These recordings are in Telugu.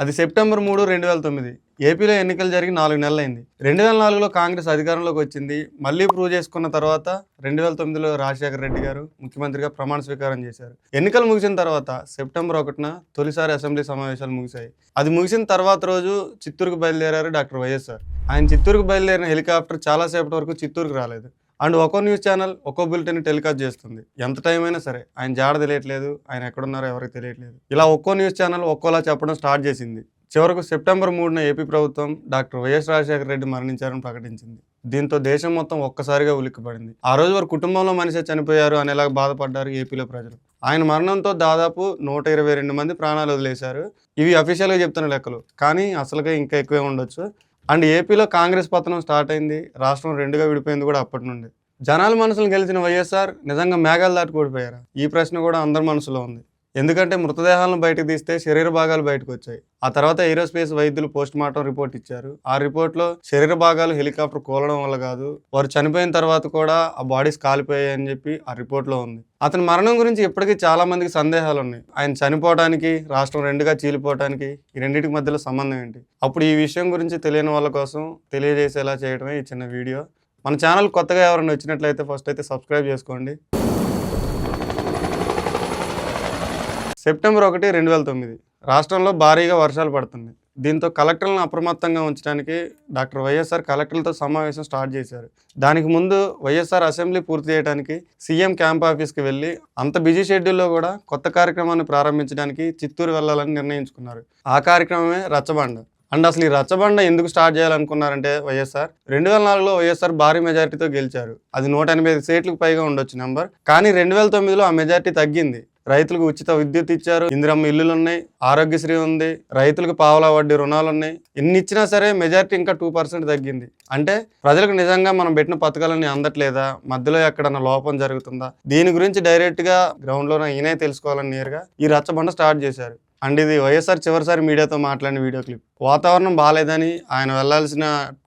అది సెప్టెంబర్ మూడు రెండు వేల తొమ్మిది. ఏపీలో ఎన్నికలు జరిగి నాలుగు నెలలైంది. రెండు వేల నాలుగులో కాంగ్రెస్ అధికారంలోకి వచ్చింది. మళ్ళీ ప్రూవ్ చేసుకున్న తర్వాత రెండు వేల తొమ్మిదిలో రాజశేఖర రెడ్డి గారు ముఖ్యమంత్రిగా ప్రమాణ స్వీకారం చేశారు. ఎన్నికలు ముగిసిన తర్వాత సెప్టెంబర్ ఒకటిన తొలిసారి అసెంబ్లీ సమావేశాలు ముగిశాయి. అది ముగిసిన తర్వాత రోజు చిత్తూరుకు బయలుదేరారు డాక్టర్ వైఎస్ఆర్. ఆయన చిత్తూరుకు బయలుదేరిన హెలికాప్టర్ చాలాసేపటి వరకు చిత్తూరుకు రాలేదు. అండ్ ఒక్కో న్యూస్ ఛానల్ ఒక్కో బులెటిన్ టెలికాస్ట్ చేస్తుంది. ఎంత టైం అయినా సరే ఆయన జాడ తెలియట్లేదు ఆయన ఎక్కడున్నారో ఎవరికి తెలియట్లేదు. ఇలా ఒక్కో న్యూస్ ఛానల్ ఒక్కోలా చెప్పడం స్టార్ట్ చేసింది. చివరకు సెప్టెంబర్ మూడున ఏపీ ప్రభుత్వం డాక్టర్ వైఎస్ రాజశేఖర రెడ్డి మరణించారని ప్రకటించింది. దీంతో దేశం మొత్తం ఒక్కసారిగా ఉలిక్కిపడింది. ఆ రోజు వారి కుటుంబంలో మనిషి చనిపోయారు అనేలా బాధపడ్డారు ఏపీలో ప్రజలు. ఆయన మరణంతో దాదాపు నూట ఇరవై రెండు మంది ప్రాణాలు వదిలేశారు. ఇవి అఫీషియల్గా చెప్తున్న లెక్కలు. కానీ అసలుగా ఇంకా ఎక్కువే ఉండొచ్చు. అండ్ ఏపీలో కాంగ్రెస్ పతనం స్టార్ట్ అయింది. రాష్ట్రం రెండుగా విడిపోయింది కూడా అప్పటి నుండి. జనాల మనసులు గెలిచిన వైఎస్ఆర్ నిజంగా మేఘాలు దాటి ఈ ప్రశ్న కూడా అందరి మనసులో ఉంది. ఎందుకంటే మృతదేహాలను బయటకు తీస్తే శరీర భాగాలు బయటకు వచ్చాయి. ఆ తర్వాత ఏరోస్పేస్ వైద్యులు పోస్ట్ మార్టం రిపోర్ట్ ఇచ్చారు. ఆ రిపోర్ట్లో శరీర భాగాలు హెలికాప్టర్ కూలడం వల్ల కాదు వారు చనిపోయిన తర్వాత కూడా ఆ బాడీస్ కాలిపోయాయి అని చెప్పి ఆ రిపోర్ట్లో ఉంది. అతని మరణం గురించి ఇప్పటికీ చాలా మందికి సందేహాలు ఉన్నాయి. ఆయన చనిపోవడానికి రాష్ట్రం రెండుగా చీలిపోవడానికి ఈ రెండింటికి మధ్యలో సంబంధం ఏంటి? అప్పుడు ఈ విషయం గురించి తెలియని వాళ్ళ కోసం తెలియజేసేలా చేయడమే ఈ చిన్న వీడియో. మన ఛానల్ కొత్తగా ఎవరైనా వచ్చినట్లయితే ఫస్ట్ అయితే సబ్స్క్రైబ్ చేసుకోండి. సెప్టెంబర్ ఒకటి రెండు వేల తొమ్మిది. రాష్ట్రంలో భారీగా వర్షాలు పడుతుంది దీంతో కలెక్టర్లను అప్రమత్తంగా ఉంచడానికి డాక్టర్ వైఎస్ఆర్ కలెక్టర్లతో సమావేశం స్టార్ట్ చేశారు. దానికి ముందు వైఎస్ఆర్ అసెంబ్లీ పూర్తి చేయడానికి సీఎం క్యాంప్ ఆఫీస్కి వెళ్ళి అంత బిజీ షెడ్యూల్లో కూడా కొత్త కార్యక్రమాన్ని ప్రారంభించడానికి చిత్తూరు వెళ్ళాలని నిర్ణయించుకున్నారు. ఆ కార్యక్రమమే రచ్చబండ. అండ్ అసలు ఈ రచ్చబండ ఎందుకు స్టార్ట్ చేయాలనుకున్నారంటే వైఎస్ఆర్ రెండు వేల నాలుగులో వైఎస్ఆర్ భారీ మెజారిటీతో గెలిచారు. అది నూట ఎనభై ఐదు సీట్లకు పైగా ఉండొచ్చు నెంబర్. కానీ రెండు వేల తొమ్మిదిలో ఆ మెజారిటీ తగ్గింది. రైతులకు ఉచిత విద్యుత్ ఇచ్చారు. ఇందిరమ్మ ఇల్లులు ఉన్నాయి. ఆరోగ్యశ్రీ ఉంది. రైతులకు పావలా వడ్డీ రుణాలు ఉన్నాయి. ఎన్ని ఇచ్చినా సరే మెజారిటీ ఇంకా టూ పర్సెంట్ తగ్గింది. అంటే ప్రజలకు నిజంగా మనం పెట్టిన పథకాలని అందట్లేదా? మధ్యలో ఎక్కడన్నా లోపం జరుగుతుందా? దీని గురించి డైరెక్ట్గా గ్రౌండ్లో ఈయనే తెలుసుకోవాలని నేరుగా ఈ రచ్చబండ స్టార్ట్ చేశారు. అండ్ ఇది వైఎస్ఆర్ చివరిసారి మీడియాతో మాట్లాడిన వీడియో క్లిప్. వాతావరణం బాగాలేదని ఆయన వెళ్ళాల్సిన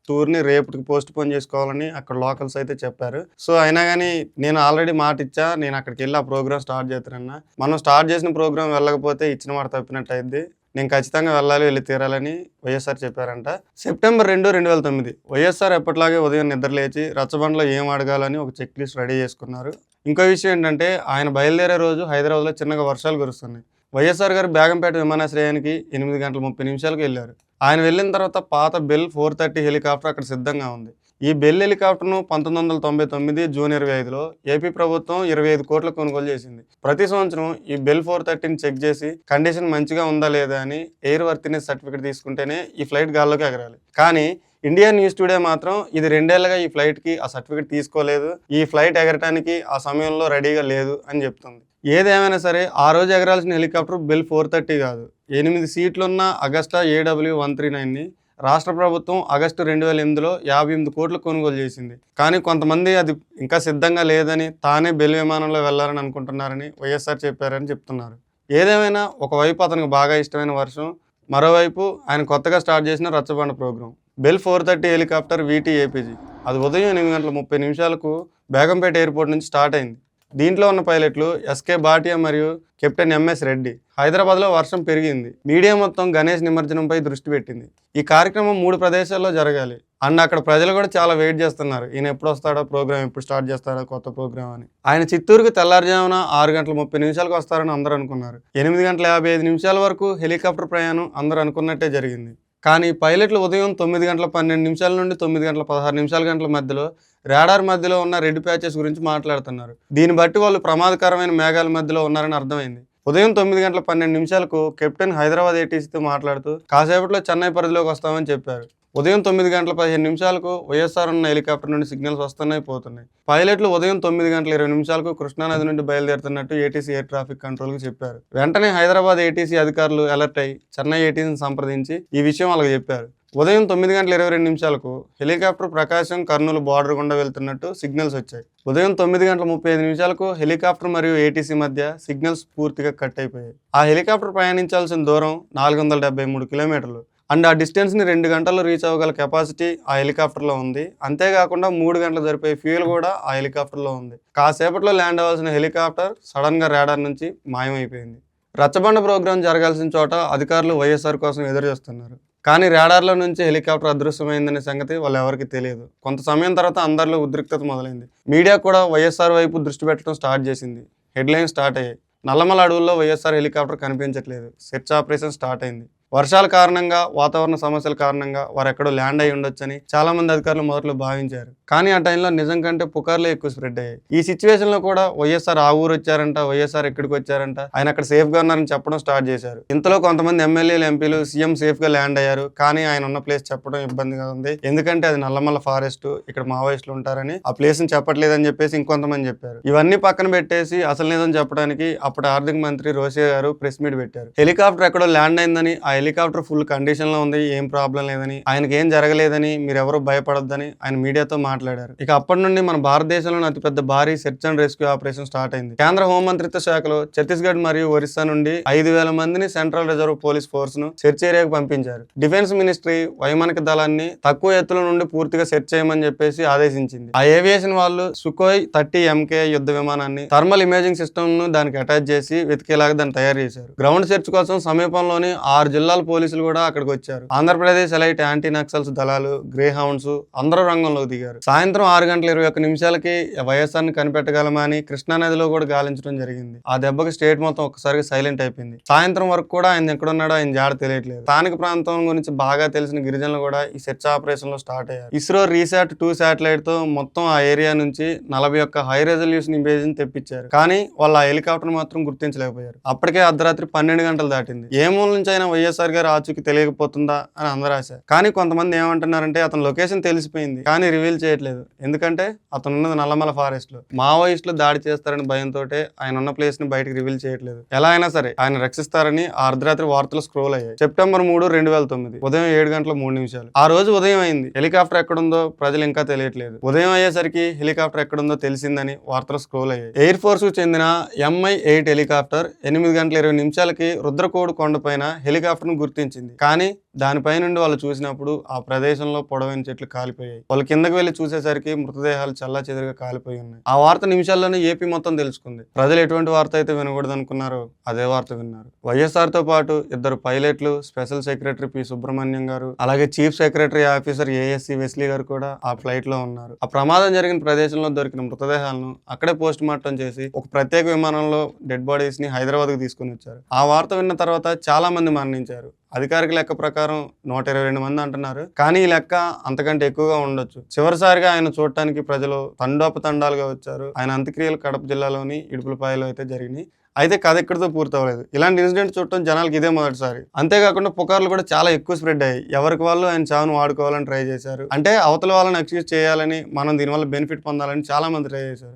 టూర్ని రేపటికి పోస్ట్ పోన్ చేసుకోవాలని అక్కడ లోకల్స్ అయితే చెప్పారు. సో అయినా కానీ నేను ఆల్రెడీ మాట ఇచ్చా నేను అక్కడికి వెళ్ళి ఆ ప్రోగ్రామ్ స్టార్ట్ చేస్తానన్నా. మనం స్టార్ట్ చేసిన ప్రోగ్రామ్ వెళ్ళకపోతే ఇచ్చిన మాట తప్పినట్టు అయింది నేను ఖచ్చితంగా వెళ్ళాలి వెళ్ళి తీరాలని వైఎస్ఆర్ చెప్పారంట. సెప్టెంబర్ రెండు రెండు వేల తొమ్మిది. వైఎస్ఆర్ ఎప్పటిలాగే ఉదయం నిద్రలేచి రచ్చబండలో ఏం అడగాలని ఒక చెక్ లిస్ట్ రెడీ చేసుకున్నారు. ఇంకో విషయం ఏంటంటే ఆయన బయలుదేరే రోజు హైదరాబాద్లో చిన్నగా వర్షాలు కురుస్తున్నాయి. వైఎస్ఆర్ గారు బేగంపేట విమానాశ్రయానికి ఎనిమిది గంటల ముప్పై నిమిషాలకు వెళ్ళారు. ఆయన వెళ్ళిన తర్వాత పాత బెల్ ఫోర్ థర్టీ హెలికాప్టర్ అక్కడ సిద్ధంగా ఉంది. ఈ బెల్ హెలికాప్టర్ను పంతొమ్మిది వందల తొంభై తొమ్మిది జూన్ ఇరవై ఐదులో ఏపీ ప్రభుత్వం ఇరవై ఐదు కోట్లు కొనుగోలు చేసింది. ప్రతి సంవత్సరం ఈ బెల్ ఫోర్ థర్టీని చెక్ చేసి కండిషన్ మంచిగా ఉందా లేదా అని ఎయిర్ వర్తినెస్ సర్టిఫికేట్ తీసుకుంటేనే ఈ ఫ్లైట్ గాల్లోకి ఎగరాలి. కానీ ఇండియన్ న్యూస్ టుడే మాత్రం ఇది రెండేళ్ళుగా ఈ ఫ్లైట్కి ఆ సర్టిఫికేట్ తీసుకోలేదు. ఈ ఫ్లైట్ ఎగరటానికి ఆ సమయంలో రెడీగా లేదు అని చెప్తుంది. ఏదేమైనా సరే ఆ రోజు ఎగరాల్సిన హెలికాప్టర్ బెల్ ఫోర్ థర్టీ కాదు. ఎనిమిది సీట్లున్న అగస్టా ఏడబ్ల్యూ వన్ త్రీ నైన్ని రాష్ట్ర ప్రభుత్వం ఆగస్టు రెండు వేల ఎనిమిదిలో యాభై ఎనిమిది కోట్లు కొనుగోలు చేసింది. కానీ కొంతమంది అది ఇంకా సిద్ధంగా లేదని తానే బెల్ విమానంలో వెళ్ళాలని అనుకుంటున్నారని వైఎస్ఆర్ చెప్పారని చెప్తున్నారు. ఏదేమైనా ఒకవైపు అతనికి బాగా ఇష్టమైన వర్షం మరోవైపు ఆయన కొత్తగా స్టార్ట్ చేసిన Rachabanda program. Bell four thirty helicopter VT APG. అది ఉదయం ఎనిమిది గంటల ముప్పై నిమిషాలకు బేగంపేట ఎయిర్పోర్ట్ నుంచి స్టార్ట్ అయింది. దీంట్లో ఉన్న పైలట్లు ఎస్కే భాటియా మరియు కెప్టెన్ ఎంఎస్ రెడ్డి. హైదరాబాద్లో వర్షం పెరిగింది. మీడియా మొత్తం గణేష్ నిమజ్జనంపై దృష్టి పెట్టింది. ఈ కార్యక్రమం మూడు ప్రదేశాల్లో జరగాలి. అండ్ అక్కడ ప్రజలు కూడా చాలా వెయిట్ చేస్తున్నారు. ఈయన ఎప్పుడు వస్తాడో ప్రోగ్రామ్ ఎప్పుడు స్టార్ట్ చేస్తాడో కొత్త ప్రోగ్రామ్ అని. ఆయన చిత్తూరుకు తెల్లారుజామున ఆరు గంటల ముప్పై నిమిషాలకు వస్తారని అందరూ అనుకున్నారు. ఎనిమిది గంటల యాభై ఐదు నిమిషాల వరకు హెలికాప్టర్ ప్రయాణం అందరూ అనుకున్నట్టే జరిగింది. కానీ పైలట్లు ఉదయం తొమ్మిది గంటల పన్నెండు నిమిషాల నుండి తొమ్మిది గంటల పదహారు నిమిషాల గంటల మధ్యలో రాడార్ మధ్యలో ఉన్న రెడ్ ప్యాచెస్ గురించి మాట్లాడుతున్నారు. దీన్ని బట్టి వాళ్ళు ప్రమాదకరమైన మేఘాల మధ్యలో ఉన్నారని అర్థమైంది. ఉదయం తొమ్మిది గంటల పన్నెండు నిమిషాలకు కెప్టెన్ హైదరాబాద్ ఏటీసీతో మాట్లాడుతూ కాసేపట్లో చెన్నై పరిధిలోకి వస్తామని చెప్పారు. ఉదయం తొమ్మిది గంటల పదిహేను నిమిషాలకు వైఎస్ఆర్ ఉన్న హెలికాప్టర్ నుండి సిగ్నల్స్ వస్తున్నాయి పోతున్నాయి. పైలట్లు ఉదయం తొమ్మిది గంటల ఇరవై నిమిషాలకు కృష్ణానది నుండి బయలుదేరుతున్నట్టు ఏటీసీ ఎయిర్ ట్రాఫిక్ కంట్రోల్కి చెప్పారు. వెంటనే హైదరాబాద్ ఏటీసీ అధికారులు అలర్ట్ అయి చెన్నై ఏటీసీని సంప్రదించి ఈ విషయం వాళ్ళకి చెప్పారు. ఉదయం తొమ్మిది గంటల ఇరవై రెండు నిమిషాలకు హెలికాప్టర్ ప్రకాశం కర్నూలు బార్డర్ గుండా వెళ్తున్నట్టు సిగ్నల్స్ వచ్చాయి. ఉదయం తొమ్మిది గంటల ముప్పై ఐదు నిమిషాలకు హెలికాప్టర్ మరియు ఏటీసీ మధ్య సిగ్నల్స్ పూర్తిగా కట్ అయిపోయాయి. ఆ హెలికాప్టర్ ప్రయాణించాల్సిన దూరం నాలుగు వందల డెబ్బై మూడు కిలోమీటర్లు. అండ్ ఆ డిస్టెన్స్ని రెండు గంటల్లో రీచ్ అవ్వగల కెపాసిటీ ఆ హెలికాప్టర్లో ఉంది. అంతేకాకుండా మూడు గంటలు సరిపోయే ఫ్యూయల్ కూడా ఆ హెలికాప్టర్లో ఉంది. కాసేపట్లో ల్యాండ్ అవ్వాల్సిన హెలికాప్టర్ సడన్గా రాడార్ నుంచి మాయమైపోయింది. రచ్చబండ ప్రోగ్రాం జరగాల్సిన చోట అధికారులు వైఎస్ఆర్ కోసం ఎదురు చూస్తున్నారు కానీ రాడార్లో నుంచి హెలికాప్టర్ అదృశ్యమైందనే సంగతి వాళ్ళు ఎవరికి తెలియదు. కొంత సమయం తర్వాత అందరిలో ఉద్రిక్తత మొదలైంది. మీడియా కూడా వైఎస్ఆర్ వైపు దృష్టి పెట్టడం స్టార్ట్ చేసింది. హెడ్లైన్ స్టార్ట్ అయ్యాయి. నల్లమల అడవుల్లో వైఎస్ఆర్ హెలికాప్టర్ కనిపించట్లేదు. సెర్చ్ ఆపరేషన్ స్టార్ట్ అయింది. వర్షాల కారణంగా వాతావరణ సమస్యల కారణంగా వారు ఎక్కడో ల్యాండ్ అయి ఉండొచ్చని చాలా మంది అధికారులు మొదట్లో భావించారు. కానీ ఆ టైంలో నిజం కంటే పుకార్లే ఎక్కువ స్ప్రెడ్ అయ్యాయి. ఈ సిచ్యువేషన్లో కూడా వైఎస్ఆర్ ఆ ఊరు వచ్చారంట వైఎస్ఆర్ ఎక్కడికి వచ్చారంట. ఆయన అక్కడ సేఫ్గా ఉన్నారని చెప్పడం స్టార్ట్ చేశారు. ఇంతలో కొంతమంది ఎమ్మెల్యేలు ఎంపీలు సీఎం సేఫ్గా ల్యాండ్ అయ్యారు. కానీ ఆయన ఉన్న ప్లేస్ చెప్పడం ఇబ్బందిగా ఉంది. ఎందుకంటే అది నల్లమల్ల ఫారెస్ట్ ఇక్కడ మావోయిస్టులు ఉంటారని ఆ ప్లేస్ని చెప్పట్లేదని చెప్పేసి ఇంకొంతమంది చెప్పారు. ఇవన్నీ పక్కన పెట్టేసి అసలు నిజం చెప్పడానికి అప్పుడు ఆర్థిక మంత్రి రోషే గారు ప్రెస్ మీట్ పెట్టారు. హెలికాప్టర్ ఎక్కడో ల్యాండ్ అయిందని ఆ హెలికాప్టర్ ఫుల్ కండిషన్లో ఉంది ఏం ప్రాబ్లం లేదని ఆయనకి ఏం జరగలేదని మీరు ఎవరు భయపడొద్దని ఆయన మీడియాతో మాట్లాడారు. ఇక అప్పటి నుండి మన భారతదేశంలోని అతిపెద్ద భారీ search and rescue operation start అయింది. కేంద్ర హోంమంత్రిత్వ శాఖలో ఛత్తీస్గఢ్ మరియు ఒరిస్సా నుండి ఐదు వేల మందిని సెంట్రల్ రిజర్వ్ పోలీస్ ఫోర్స్ను సెర్చ్ ఏరియాకు పంపించారు. డిఫెన్స్ మినిస్ట్రీ వైమానిక దళాన్ని తక్కువ ఎత్తుల నుండి పూర్తిగా సెర్చ్ చేయమని చెప్పేసి ఆదేశించింది. ఆ ఏవియేషన్ వాళ్ళు సుకోయ్ థర్టీ ఎంకే యుద్ధ విమానాన్ని థర్మల్ ఇమేజింగ్ సిస్టమ్ను దానికి అటాచ్ చేసి వెతికేలాగా దాన్ని తయారు చేశారు. గ్రౌండ్ సెర్చ్ కోసం సమీపంలోని ఆరు జిల్లా జిల్లాల పోలీసులు కూడా అక్కడికి వచ్చారు. ఆంధ్రప్రదేశ్ ఎలైట్ యాంటీ నక్సల్స్ దళాలు గ్రే హౌండ్స్ అందరూ రంగంలోకి దిగారు. సాయంత్రం ఆరు గంటల ఇరవై ఒక్క నిమిషాలకి వైఎస్ఆర్ని కనిపెట్టగలమని కృష్ణా నదిలో కూడా గాలించడం జరిగింది. ఆ దెబ్బకి స్టేట్ మొత్తం ఒక్కసారిగా సైలెంట్ అయిపోయింది. సాయంత్రం వరకు కూడా ఆయన ఎక్కడున్నాడో ఆయన జాడ తెలియట్లేదు. స్థానిక ప్రాంతం గురించి బాగా తెలిసిన గిరిజనులు కూడా ఈ సెర్చ్ ఆపరేషన్లో స్టార్ట్ అయ్యారు. ఇస్రో రీసాట్ టూ శాటిలైట్తో మొత్తం ఆ ఏరియా నుంచి నలభై ఒక్క హై రెజల్యూషన్ ఇమేజ్ని తెప్పించారు. కానీ వాళ్ళు ఆ హెలికాప్టర్ మాత్రం గుర్తించలేకపోయారు. అప్పటికే అర్ధరాత్రి పన్నెండు గంటలు దాటింది. ఏ మూల నుంచి అయినా వైఎస్ఆర్ గారు ఆచూకీ తెలియకపోతుందా అని అందరూ ఆశ. కానీ కొంతమంది ఏమంటున్నారంటే అతని లొకేషన్ తెలిసిపోయింది కానీ రివీల్ చేయట్లేదు. ఎందుకంటే అతను ఉన్నది నల్లమల ఫారెస్ట్లో మావోయిస్టులు దాడి చేస్తారని భయంతో ఆయన ఉన్న ప్లేస్ని బయటకు రివీల్ చేయట్లేదు. ఎలా అయినా సరే ఆయన రక్షిస్తారని ఆ అర్ధరాత్రి వార్తలు స్క్రోల్ అయ్యాయి. సెప్టెంబర్ మూడు రెండు వేల తొమ్మిది. ఉదయం ఏడు గంటల మూడు నిమిషాలు. ఆ రోజు ఉదయం అయింది. హెలికాప్టర్ ఎక్కడుందో ప్రజలు ఇంకా తెలియట్లేదు. ఉదయం అయ్యేసరికి హెలికాప్టర్ ఎక్కడుందో తెలిసిందని వార్తలు స్క్రోల్ అయ్యాయి. ఎయిర్ ఫోర్స్కు చెందిన ఎంఐ ఎయిట్ హెలికాప్టర్ ఎనిమిది గంటల ఇరవై నిమిషాలకి రుద్రకోడు కొండపైన హెలికాప్టర్ ను గుర్తించింది. కానీ దానిపై నుండి వాళ్ళు చూసినప్పుడు ఆ ప్రదేశంలో పొడవైన చెట్లు కాలిపోయాయి. వాళ్ళు కిందకి వెళ్ళి చూసేసరికి మృతదేహాలు చల్లా చెదురుగా కాలిపోయి ఉన్నాయి. ఆ వార్త నిమిషాల్లోనే ఏపీ మొత్తం తెలుసుకుంది. ప్రజలు ఎటువంటి వార్త అయితే వినకూడదు అనుకున్నారో అదే వార్త విన్నారు. వైఎస్ఆర్తో పాటు ఇద్దరు పైలట్లు స్పెషల్ సెక్రటరీ పి. సుబ్రహ్మణ్యం గారు అలాగే chief secretary officer ASC Wesley గారు కూడా ఆ ఫ్లైట్లో ఉన్నారు. ఆ ప్రమాదం జరిగిన ప్రదేశంలో దొరికిన మృతదేహాలను అక్కడే పోస్ట్ మార్టం చేసి ఒక ప్రత్యేక విమానంలో డెడ్ బాడీస్ని హైదరాబాద్కు తీసుకుని వచ్చారు. ఆ వార్త విన్న తర్వాత చాలా మంది మరణించారు. అధికారిక లెక్క ప్రకారం నూట ఇరవై రెండు మంది అంటున్నారు. కానీ ఈ లెక్క అంతకంటే ఎక్కువగా ఉండొచ్చు. చివరిసారిగా ఆయన చూడటానికి ప్రజలు తండోపతండాలుగా వచ్చారు. ఆయన అంత్యక్రియలు కడప జిల్లాలోని ఇడుపులపాయలో అయితే జరిగినాయి. అయితే కథ ఎక్కడితో పూర్తి అవ్వలేదు ఇలాంటి ఇన్సిడెంట్ చూడటం జనాలకి ఇదే మొదటిసారి. అంతేకాకుండా పుకార్లు కూడా చాలా ఎక్కువ స్ప్రెడ్ అయ్యాయి. ఎవరికి వాళ్ళు ఆయన చావును వాడుకోవాలని ట్రై చేశారు. అంటే అవతల వాళ్ళని ఎక్స్క్యూజ్ చేయాలని మనం దీనివల్ల బెనిఫిట్ పొందాలని చాలా మంది ట్రై చేశారు.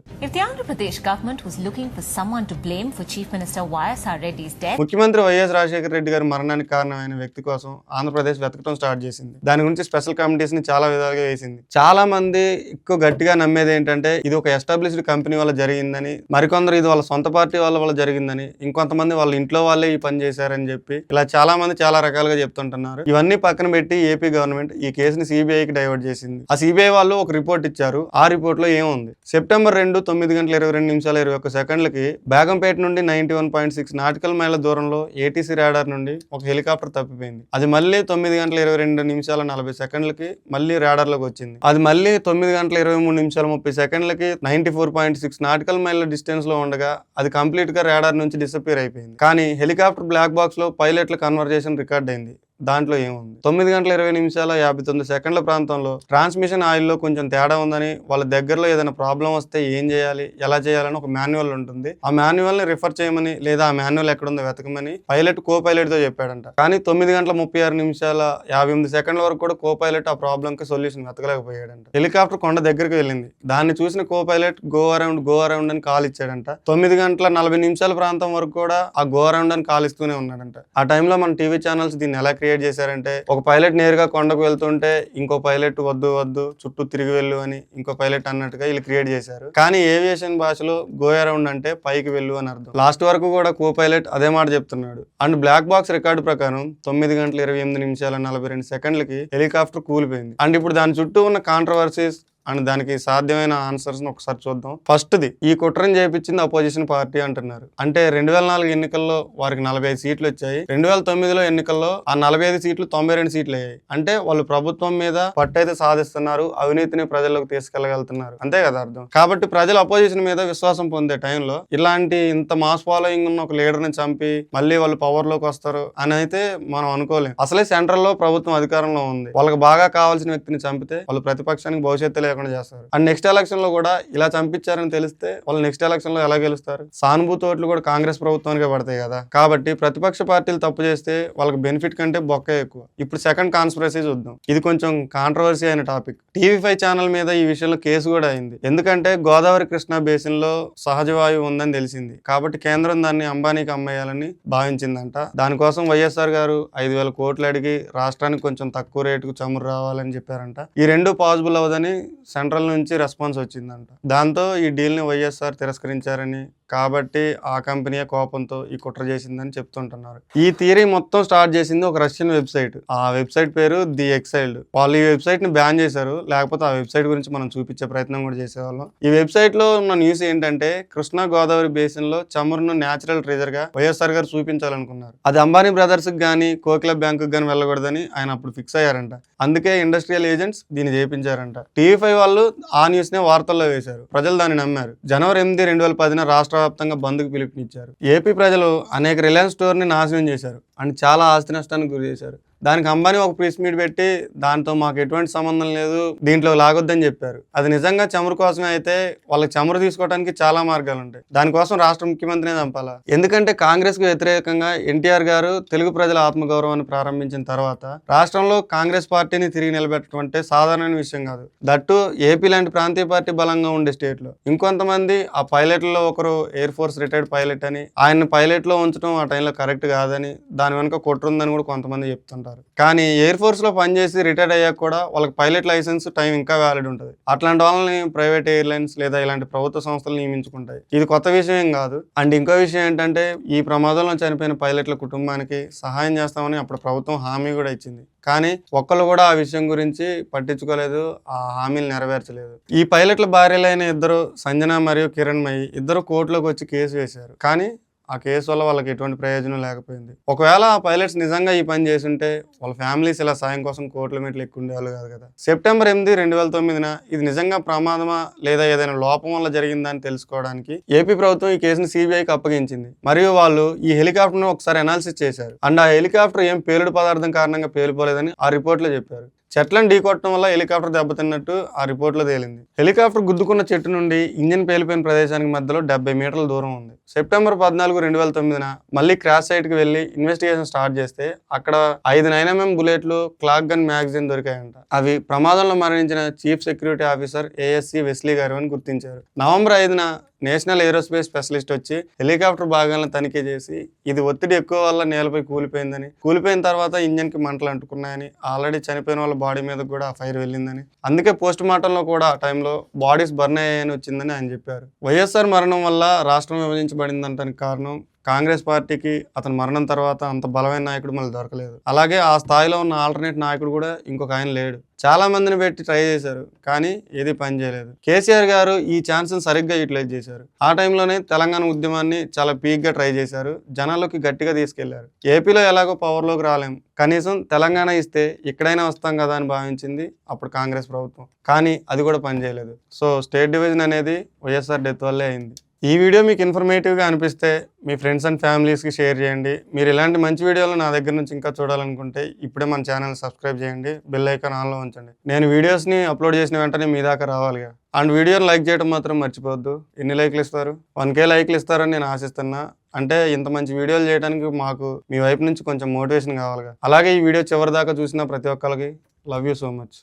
ముఖ్యమంత్రి వైఎస్ రాజశేఖర రెడ్డి గారి మరణానికి కారణమైన వ్యక్తి కోసం ఆంధ్రప్రదేశ్ వెతకడం స్టార్ట్ చేసింది. దాని గురించి స్పెషల్ కమిటీస్ని చాలా విధాలుగా వేసింది. చాలా మంది ఎక్కువ గట్టిగా నమ్మేది ఏంటంటే ఇది ఒక ఎస్టాబ్లిష్డ్ కంపెనీ వల్ల జరిగిందని మరికొందరు ఇది వాళ్ళ సొంత పార్టీ వాళ్ళ వల్ల జరిగిందని ఇంకొంతమంది వాళ్ళ ఇంట్లో వాళ్ళే ఈ పని చేశారని చెప్పి ఇలా చాలా మంది చాలా రకాలుగా చెప్తుంటున్నారు. ఇవన్నీ పక్కన పెట్టి ఏపీ గవర్నమెంట్ ఈ కేసుని సిబిఐకి డైవర్ట్ చేసింది. ఆ సిబిఐ వాళ్ళు ఒక రిపోర్ట్ ఇచ్చారు. ఆ రిపోర్ట్లో ఏముంది? సెప్టెంబర్ రెండు తొమ్మిది గంటల ఇరవై రెండు నిమిషాల ఇరవై ఒక్క సెకండ్లకి బేగంపేట నుండి ninety one point six nautical మైళ్ళ దూరంలో ఏటీసీ రాడార్ నుండి ఒక హెలికాప్టర్ తప్పిపోయింది. అది మళ్ళీ తొమ్మిది గంటల ఇరవై రెండు నిమిషాల నలభై సెకండ్లకి మళ్ళీ రాడార్లోకి వచ్చింది. అది మళ్ళీ తొమ్మిది గంటల ఇరవై మూడు నిమిషాల ముప్పై సెకండ్లకి ninety four point six nautical మైళ్ళ డిస్టెన్స్లో ఉండగా అది కంప్లీట్గా రాడార్ నుంచి డిసపియర్ అయిపోయింది. కానీ హెలికాప్టర్ బ్లాక్ బాక్స్లో పైలట్ల కన్వర్జేషన్ రికార్డ్ అయింది. దాంట్లో ఏముంది? తొమ్మిది గంటల ఇరవై నిమిషాల యాభై తొమ్మిది సెకండ్ల ప్రాంతంలో ట్రాన్స్మిషన్ ఆయిల్లో కొంచెం తేడా ఉందని వాళ్ళ దగ్గరలో ఏదైనా ప్రాబ్లం వస్తే ఏం చేయాలి ఎలా చేయాలని ఒక మాన్యువల్ ఉంటుంది. ఆ మాన్యువల్ని రిఫర్ చేయమని లేదా ఆ మాన్యువల్ ఎక్కడుందో వెతకమని పైలట్ కో పైలట్తో చెప్పాడంట. కానీ తొమ్మిది గంటల ముప్పై ఆరు నిమిషాల యాభై ఎనిమిది సెకండ్ల వరకు కూడా కో పైలట్ ఆ ప్రాబ్లం కి సొల్యూషన్ వెతకలేకపోయాడంట. హెలికాప్టర్ కొండ దగ్గరికి వెళ్ళింది. దాన్ని చూసిన co pilot go around go around అని కాల్ ఇచ్చాడంట. తొమ్మిది గంటల నలభై నిమిషాల ప్రాంతం వరకు కూడా ఆ గో అరౌండ్ అని కాల్ ఇస్తూనే ఉన్నాడంట. ఆ టైంలో మన టీవీ ఛానల్స్ దీన్ని ఎలా క్రియేట్ చేశారంటే ఒక పైలట్ నేరుగా కొండకు వెళ్తుంటే ఇంకో పైలట్ వద్దు వద్దు చుట్టూ తిరిగి వెళ్ళు అని ఇంకో పైలట్ అన్నట్టుగా వీళ్ళు క్రియేట్ చేశారు. కానీ ఏవియేషన్ భాషలో గో అరౌండ్ అంటే పైకి వెళ్ళు అని అర్థం. లాస్ట్ వరకు కూడా కో పైలట్ అదే మాట చెప్తున్నాడు. అండ్ బ్లాక్ బాక్స్ రికార్డు ప్రకారం తొమ్మిది గంటల ఇరవై ఎనిమిది నిమిషాల నలభై రెండు సెకండ్లకి హెలికాప్టర్ కూలిపోయింది. అండ్ ఇప్పుడు దాని చుట్టూ ఉన్న కాంట్రవర్సీస్ అండ్ దానికి సాధ్యమైన ఆన్సర్స్ ఒకసారి చూద్దాం. ఫస్ట్ది ఈ కుట్రని చేపించింది అపోజిషన్ పార్టీ అంటున్నారు. అంటే రెండు వేల నాలుగు ఎన్నికల్లో వారికి నలభై ఐదు సీట్లు వచ్చాయి. రెండు వేల తొమ్మిదిలో ఎన్నికల్లో ఆ నలభై ఐదు సీట్లు తొంభై రెండు సీట్లు అయ్యాయి. అంటే వాళ్ళు ప్రభుత్వం మీద పట్టయితే సాధిస్తున్నారు అవినీతిని ప్రజల్లోకి తీసుకెళ్ళగలుగుతున్నారు అంతే కదా అర్థం? కాబట్టి ప్రజలు అపోజిషన్ మీద విశ్వాసం పొందే టైంలో ఇలాంటి ఇంత మాస్ ఫాలోయింగ్ ఉన్న ఒక లీడర్ని చంపి మళ్ళీ వాళ్ళు పవర్లోకి వస్తారు అని అయితే మనం అనుకోలేం. అసలే సెంట్రల్లో ప్రభుత్వం అధికారంలో ఉంది. వాళ్ళకి బాగా కావాల్సిన వ్యక్తిని చంపితే వాళ్ళు ప్రతిపక్షానికి భవిష్యత్తు లేకుండా చేస్తారు. అండ్ నెక్స్ట్ ఎలక్షన్లో కూడా ఇలా చంపించారని తెలిస్తే వాళ్ళు నెక్స్ట్ ఎలక్షన్లో ఎలా గెలుస్తారు? సానుభూతి ఓట్లు కూడా కాంగ్రెస్ ప్రభుత్వానికే పడతాయి కదా. కాబట్టి ప్రతిపక్ష పార్టీలు తప్పు చేస్తే వాళ్ళకి బెనిఫిట్ కంటే బొక్క ఎక్కువ. ఇప్పుడు సెకండ్ కాన్స్పిరసీ చూద్దాం. ఇది కొంచెం కాంట్రవర్సీ అయిన టాపిక్ టీవీ ఫైవ్ ఛానల్ మీద ఈ విషయంలో కేసు కూడా అయింది. ఎందుకంటే గోదావరి కృష్ణా బేసిన్లో సహజ వాయువు ఉందని తెలిసింది. కాబట్టి కేంద్రం దాన్ని అంబానీకి అమ్మేయాలని భావించిందంట. దానికోసం వైఎస్ఆర్ గారు ఐదు వేల కోట్లు అడిగి రాష్ట్రానికి కొంచెం తక్కువ రేటుకు చమురు రావాలని చెప్పారంట. ఈ రెండు పాసిబుల్ అవ్వదని సెంట్రల్ నుంచి రెస్పాన్స్ వచ్చిందంట. దాంతో ఈ డీల్ని వైఎస్ఆర్ తిరస్కరించారని కాబట్టి ఆ కంపెనీ కోపంతో ఈ కుట్ర చేసిందని చెప్తుంటున్నారు. ఈ థియరీ మొత్తం స్టార్ట్ చేసింది ఒక రష్యన్ వెబ్సైట్. ఆ వెబ్సైట్ పేరు ది ఎక్సైల్డ్ వాళ్ళు ఈ వెబ్సైట్ని బ్యాన్ చేశారు. లేకపోతే ఆ వెబ్సైట్ గురించి మనం చూపించే ప్రయత్నం కూడా చేసేవాళ్ళం. ఈ వెబ్సైట్లో ఉన్న న్యూస్ ఏంటంటే కృష్ణా గోదావరి బేసిన్లో చమురును న్యాచురల్ ట్రెజర్గా వైఎస్ఆర్ గారు చూపించాలనుకున్నారు. అది అంబానీ బ్రదర్స్కి గానీ కోకిల బ్యాంకు గానీ వెళ్ళకూడదని ఆయన అప్పుడు ఫిక్స్ అయ్యారంట. అందుకే ఇండస్ట్రియల్ ఏజెంట్స్ దీన్ని చేయించారంట టీవీ ఫైవ్ వాళ్ళు ఆ న్యూస్ నే వార్తల్లో వేశారు. ప్రజలు దాన్ని నమ్మారు. జనవరి ఎనిమిది రెండు వేల పదిన రాష్ట్ర రాష్ట్రవ్యాప్తంగా బంద్కు పిలుపునిచ్చారు. ఏపీ ప్రజలు అనేక రిలయన్స్ స్టోర్ని నాశనం చేశారు. అండ్ చాలా ఆస్తి నష్టానికి గురి చేశారు. దానికి అంబానీ ఒక ప్రెస్ మీట్ పెట్టి దాంతో మాకు ఎటువంటి సంబంధం లేదు దీంట్లో లాగొద్దని చెప్పారు. అది నిజంగా చమురు కోసమే అయితే వాళ్ళకి చమురు తీసుకోవడానికి చాలా మార్గాలు ఉంటాయి. దానికోసం రాష్ట్ర ముఖ్యమంత్రినే చంపాలా? ఎందుకంటే కాంగ్రెస్కు వ్యతిరేకంగా ఎన్టీఆర్ గారు తెలుగు ప్రజల ఆత్మగౌరవాన్ని ప్రారంభించిన తర్వాత రాష్ట్రంలో కాంగ్రెస్ పార్టీని తిరిగి నిలబెట్టడం అంటే విషయం కాదు. దట్టు ఏపీ లాంటి ప్రాంతీయ పార్టీ బలంగా ఉండే స్టేట్లో ఇంకొంతమంది ఆ పైలట్లలో ఒకరు ఎయిర్ ఫోర్స్ రిటైర్డ్ పైలట్ అని ఆయన పైలట్లో ఉంచడం ఆ టైంలో కరెక్ట్ కాదని దాని వెనుక కుట్ర ఉందని కూడా కొంతమంది చెప్తుంటారు. కానీ ఎయిర్ ఫోర్స్లో పనిచేసి రిటైర్డ్ అయ్యాక కూడా వాళ్ళకి పైలట్ లైసెన్స్ టైం ఇంకా వ్యాలిడ్ ఉంటుంది. అట్లాంటి వాళ్ళని ప్రైవేట్ ఎయిర్లైన్స్ లేదా ఇలాంటి ప్రభుత్వ సంస్థలు నియమించుకుంటాయి. ఇది కొత్త విషయం ఏం కాదు. అండ్ ఇంకో విషయం ఏంటంటే ఈ ప్రమాదంలో చనిపోయిన పైలట్ల కుటుంబానికి సహాయం చేస్తామని అప్పుడు ప్రభుత్వం హామీ కూడా ఇచ్చింది. కానీ ఒక్కళ్ళు కూడా ఆ విషయం గురించి పట్టించుకోలేదు ఆ హామీలు నెరవేర్చలేదు. ఈ పైలట్ల భార్యలైన ఇద్దరు సంజన మరియు కిరణ్ మయి ఇద్దరు కోర్టులోకి వచ్చి కేసు వేశారు. కానీ ఆ కేసు వల్ల వాళ్ళకి ఎటువంటి ప్రయోజనం లేకపోయింది. ఒకవేళ ఆ పైలట్స్ నిజంగా ఈ పని చేస్తుంటే వాళ్ళ ఫ్యామిలీస్ ఇలా సాయం కోసం కోట్ల మీటర్లు ఎక్కువ ఉండేవాళ్ళు కాదు కదా. సెప్టెంబర్ ఎనిమిది రెండు వేల తొమ్మిదిన ఇది నిజంగా ప్రమాదమా లేదా ఏదైనా లోపం వల్ల జరిగిందా అని తెలుసుకోవడానికి ఏపీ ప్రభుత్వం ఈ కేసును సిబిఐకి అప్పగించింది. మరియు వాళ్ళు ఈ హెలికాప్టర్ను ఒకసారి అనాలిసిస్ చేశారు. అండ్ ఆ హెలికాప్టర్ ఏం పేలుడు పదార్థం కారణంగా పేలిపోలేదని ఆ రిపోర్ట్లో చెప్పారు. చెట్లను ఢీకొట్టడం వల్ల హెలికాప్టర్ దెబ్బతిన్నట్టు ఆ రిపోర్ట్లో తేలింది. హెలికాప్టర్ గుద్దుకున్న చెట్టు నుండి ఇంజిన్ పేలిపోయిన ప్రదేశానికి మధ్యలో డెబ్బై మీటర్ల దూరం ఉంది. సెప్టెంబర్ పద్నాలుగు రెండు వేల తొమ్మిదిన మళ్ళీ క్రాష్ సైట్కి వెళ్ళి ఇన్వెస్టిగేషన్ స్టార్ట్ చేస్తే అక్కడ ఐదు నైన్ ఎంఎం బుల్లెట్లు క్లాక్ గన్ మ్యాగజైన్ దొరికాయంట. అవి ప్రమాదంలో మరణించిన chief security officer ASC Wesley గారు అని గుర్తించారు. నవంబర్ ఐదున నేషనల్ ఏరోస్పేస్ స్పెషలిస్ట్ వచ్చి హెలికాప్టర్ భాగాలను తనిఖీ చేసి ఇది ఒత్తిడి ఎక్కువ వల్ల నేలపై కూలిపోయిందని కూలిపోయిన తర్వాత ఇంజన్కి మంటలు అంటుకున్నాయని ఆల్రెడీ చనిపోయిన వాళ్ళ బాడీ మీద కూడా ఫైర్ వెళ్ళిందని అందుకే పోస్ట్ మార్టంలో కూడా ఆ టైంలో బాడీస్ బర్న్ అయ్యాయని వచ్చిందని ఆయన చెప్పారు. వైఎస్ఆర్ మరణం వల్ల రాష్ట్రం విభజించబడిందంటానికి కారణం కాంగ్రెస్ పార్టీకి అతని మరణం తర్వాత అంత బలమైన నాయకుడు మళ్ళీ దొరకలేదు. అలాగే ఆ స్థాయిలో ఉన్న ఆల్టర్నేట్ నాయకుడు కూడా ఇంకొక ఆయన లేడు. చాలా మందిని పెట్టి ట్రై చేశారు కానీ ఏది పనిచేయలేదు కేసీఆర్ గారు ఈ ఛాన్స్ సరిగ్గా యూటిలైజ్ చేశారు. ఆ టైంలోనే తెలంగాణ ఉద్యమాన్ని చాలా పీక్గా ట్రై చేశారు జనాల్లోకి గట్టిగా తీసుకెళ్ళారు. ఏపీలో ఎలాగో పవర్లోకి రాలేం. కనీసం తెలంగాణ ఇస్తే ఎక్కడైనా వస్తాం కదా అని భావించింది అప్పుడు కాంగ్రెస్ ప్రభుత్వం. కానీ అది కూడా పనిచేయలేదు సో స్టేట్ డివిజన్ అనేది వైఎస్ఆర్ డెత్ వల్లే అయింది. ఈ వీడియో మీకు ఇన్ఫర్మేటివ్గా అనిపిస్తే మీ ఫ్రెండ్స్ అండ్ ఫ్యామిలీస్కి షేర్ చేయండి. మీరు ఇలాంటి మంచి వీడియోలు నా దగ్గర నుంచి ఇంకా చూడాలనుకుంటే ఇప్పుడే మన ఛానల్ సబ్స్క్రైబ్ చేయండి. బెల్ ఐకాన్ ఆన్లో ఉంచండి. నేను వీడియోస్ని అప్లోడ్ చేసిన వెంటనే మీ దాకా రావాలిగా. అండ్ వీడియోని లైక్ చేయడం మాత్రం మర్చిపోవద్దు. ఎన్ని లైక్లు ఇస్తారు? వన్ కే లైక్లు ఇస్తారని నేను ఆశిస్తున్నా. అంటే ఇంత మంచి వీడియోలు చేయడానికి మాకు మీ వైపు నుంచి కొంచెం మోటివేషన్ కావాలిగా. అలాగే ఈ వీడియో చివరి దాకా చూసిన ప్రతి ఒక్కరికి లవ్ యూ సో మచ్